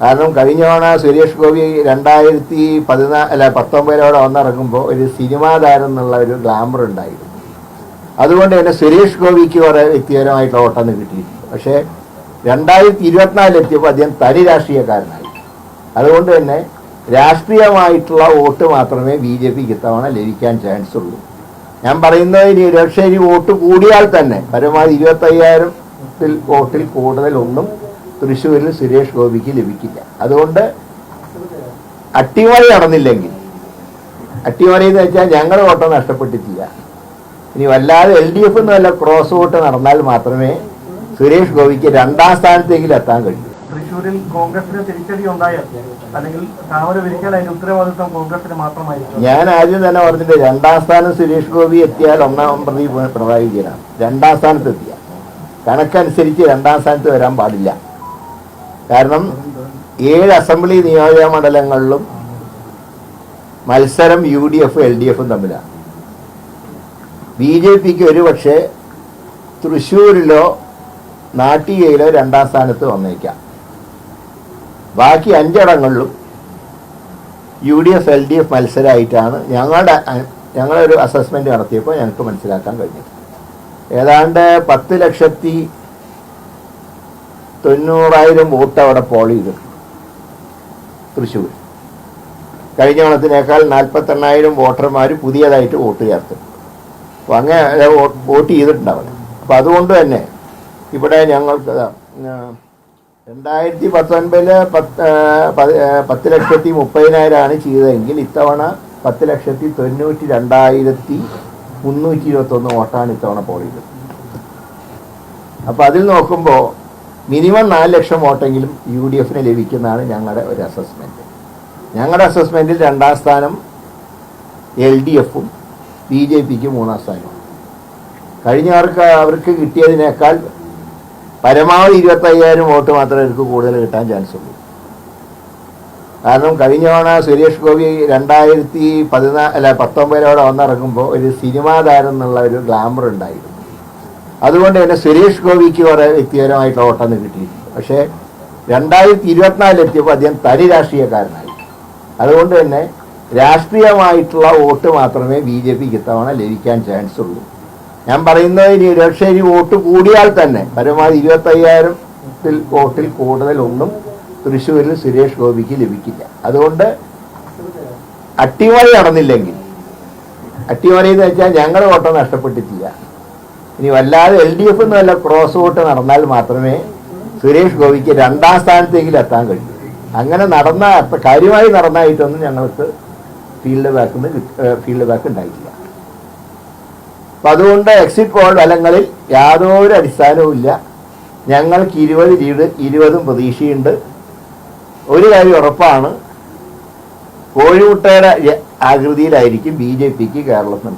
കാരണം കഴിഞ്ഞ തവണ സുരേഷ് ഗോപി രണ്ടായിരത്തി പതിനാ അല്ല പത്തൊമ്പതിലോടെ വന്നിറങ്ങുമ്പോൾ ഒരു സിനിമാ താരം എന്നുള്ള ഒരു ഗ്ലാമർ ഉണ്ടായിരുന്നു. അതുകൊണ്ട് തന്നെ സുരേഷ് ഗോപിക്ക് കുറേ വ്യക്തിപരമായിട്ടുള്ള ഓട്ടം കിട്ടിയിട്ടുണ്ട്. പക്ഷേ രണ്ടായിരത്തി ഇരുപത്തിനാലിലെത്തിയപ്പോൾ അദ്ദേഹം തനി രാഷ്ട്രീയക്കാരനായി. അതുകൊണ്ട് തന്നെ രാഷ്ട്രീയമായിട്ടുള്ള വോട്ട് മാത്രമേ ബി ജെ പിക്ക് ഇത്തവണ ലഭിക്കാൻ ചാൻസ് ഉള്ളൂ. ഞാൻ പറയുന്നത് ഇനി പക്ഷേ ഇനി വോട്ട് കൂടിയാൽ തന്നെ പരമാവധി ഇരുപത്തയ്യായിരത്തിൽ വോട്ടിൽ കൂടുതലൊന്നും തൃശ്ശൂരിൽ സുരേഷ് ഗോപിക്ക് ലഭിക്കില്ല. അതുകൊണ്ട് അട്ടിമറി നടന്നില്ലെങ്കിൽ അട്ടിമറി എന്ന് വെച്ചാൽ ഞങ്ങൾ വോട്ട് നഷ്ടപ്പെട്ടിട്ടില്ല. ഇനി വല്ലാതെ എൽ ഡി എഫ് എന്ന് വല്ല ക്രോസ് വോട്ട് നടന്നാൽ മാത്രമേ സുരേഷ് ഗോപിക്ക് രണ്ടാം സ്ഥാനത്തേക്ക് എത്താൻ കഴിയൂ. തൃശ്ശൂരിൽ കോൺഗ്രസിന് തിരിച്ചടി ഉണ്ടായാൽ അല്ലെങ്കിൽ താമര വിരിക്കാൻ അതിന്റെ ഉത്തരവാദിത്വം കോൺഗ്രസിന് മാത്രമായിരിക്കും. ഞാൻ ആദ്യം തന്നെ പറഞ്ഞിട്ട് രണ്ടാം സ്ഥാനം സുരേഷ് ഗോപി എത്തിയാൽ ഒന്നാം പ്രതി പിണറായി വിജയനാണ്. രണ്ടാം സ്ഥാനത്ത് എത്തിയ കണക്കനുസരിച്ച് രണ്ടാം സ്ഥാനത്ത് വരാൻ പാടില്ല. കാരണം ഏഴ് അസംബ്ലി നിയോജക മണ്ഡലങ്ങളിലും മത്സരം യു ഡി എഫും എൽ ഡി എഫും തമ്മിലാണ്. ബി ജെ പിക്ക് ഒരുപക്ഷെ തൃശ്ശൂരിലോ നാട്ടികയിലോ രണ്ടാം സ്ഥാനത്ത് വന്നേക്കാം. ബാക്കി അഞ്ചിടങ്ങളിലും U D F L D F മത്സരമായിട്ടാണ് ഞങ്ങളുടെ ഞങ്ങളൊരു ഒരു അസസ്മെന്റ് നടത്തിയപ്പോൾ ഞങ്ങൾക്ക് മനസ്സിലാക്കാൻ കഴിഞ്ഞത്. ഏതാണ്ട് പത്ത് ലക്ഷത്തി തൊണ്ണൂറായിരം വോട്ട് അവിടെ പോൾ ചെയ്തു. തൃശ്ശൂർ കഴിഞ്ഞ ഓണത്തിനേക്കാൾ നാൽപ്പത്തെണ്ണായിരം വോട്ടർമാർ പുതിയതായിട്ട് വോട്ട് ചേർത്തു. അപ്പോൾ അങ്ങനെ വോട്ട് ചെയ്തിട്ടുണ്ട് അവിടെ. അപ്പോൾ അതുകൊണ്ട് തന്നെ ഇവിടെ ഞങ്ങൾക്ക് രണ്ടായിരത്തി പത്തൊൻപതിൽ പത്ത് പത്ത് ലക്ഷത്തി മുപ്പതിനായിരമാണ് ചെയ്തതെങ്കിൽ ഇത്തവണ പത്ത് ലക്ഷത്തി തൊണ്ണൂറ്റി രണ്ടായിരത്തി മുന്നൂറ്റി ഇരുപത്തൊന്ന് വോട്ടാണ് ഇത്തവണ പോൾ ചെയ്തത്. അതിൽ നോക്കുമ്പോൾ മിനിമം നാല് ലക്ഷം വോട്ടെങ്കിലും യു ഡി എഫിന് ലഭിക്കുന്നതാണ് ഞങ്ങളുടെ ഒരു അസസ്മെന്റ് ഞങ്ങളുടെ അസസ്മെന്റിൽ രണ്ടാം സ്ഥാനം എൽ ഡി എഫും ബി ജെ പിക്ക് മൂന്നാം സ്ഥാനവും കഴിഞ്ഞവർക്ക് അവർക്ക് കിട്ടിയതിനേക്കാൾ പരമാവധി ഇരുപത്തയ്യായിരം വോട്ട് മാത്രമേ അവർക്ക് കൂടുതൽ കിട്ടാൻ ചാൻസ് ഉള്ളൂ. കാരണം കഴിഞ്ഞ തവണ സുരേഷ് ഗോപി രണ്ടായിരത്തി പതിനാല് അല്ല പത്തൊമ്പതിലോടെ വന്നിറങ്ങുമ്പോൾ ഒരു സിനിമാ താരം എന്നുള്ള ഒരു ഗ്ലാമർ ഉണ്ടായിരുന്നു. അതുകൊണ്ട് തന്നെ സുരേഷ് ഗോപിക്ക് കുറേ വ്യക്തിപരമായിട്ടുള്ള ഓട്ടം കിട്ടിയിട്ടുണ്ട് പക്ഷേ രണ്ടായിരത്തി ഇരുപത്തിനാലിൽ എത്തിയപ്പോൾ അദ്ദേഹം തനി രാഷ്ട്രീയക്കാരനായി. അതുകൊണ്ട് തന്നെ രാഷ്ട്രീയമായിട്ടുള്ള വോട്ട് മാത്രമേ ബി ജെ പിക്ക് ഇത്തവണ ലഭിക്കാൻ ചാൻസ് ഉള്ളൂ ഞാൻ പറയുന്നത് ഇനി പക്ഷേ ഇനി വോട്ട് കൂടിയാൽ തന്നെ പരമാവധി ഇരുപത്തയ്യായിരത്തിൽ വോട്ടിൽ കൂടുതലൊന്നും തൃശ്ശൂരിൽ സുരേഷ് ഗോപിക്ക് ലഭിക്കില്ല. അതുകൊണ്ട് അട്ടിമറി നടന്നില്ലെങ്കിൽ അട്ടിമറി എന്ന് വെച്ചാൽ ഞങ്ങളുടെ വോട്ടം നഷ്ടപ്പെട്ടിട്ടില്ല. ഇനി വല്ലാതെ എൽ ഡി എഫ് എന്ന് വല്ല ക്രോസ് വോട്ട് നടന്നാൽ മാത്രമേ സുരേഷ് ഗോപിക്ക് രണ്ടാം സ്ഥാനത്തേക്കിലും എത്താൻ കഴിയൂ. അങ്ങനെ നടന്ന കാര്യമായി നടന്നായിട്ടൊന്നും ഞങ്ങൾക്ക് ഫീൽഡ് ബാക്ക് ഫീൽഡ് ബാക്ക് ഉണ്ടായിട്ടില്ല. അപ്പം അതുകൊണ്ട് എക്സിറ്റ് പോൾ ഫലങ്ങളിൽ യാതൊരു അടിസ്ഥാനവും ഇല്ല. ഞങ്ങൾക്ക് ഇരുപത് ലീഡ് ഇരുപതും പ്രതീക്ഷയുണ്ട്. ഒരു കാര്യം ഉറപ്പാണ്. കോഴിമുട്ടയുടെ ആകൃതിയിലായിരിക്കും ബി ജെ പിക്ക് കേരളത്തിൽ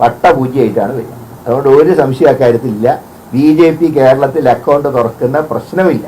ഉണ്ടാവുക വട്ടപൂജ്യമായിട്ടാണ് വരിക അതുകൊണ്ട് ഒരു സംശയം അക്കാര്യത്തിലില്ല ബി ജെ പി കേരളത്തിൽ അക്കൗണ്ട് തുറക്കുന്ന പ്രശ്നമില്ല.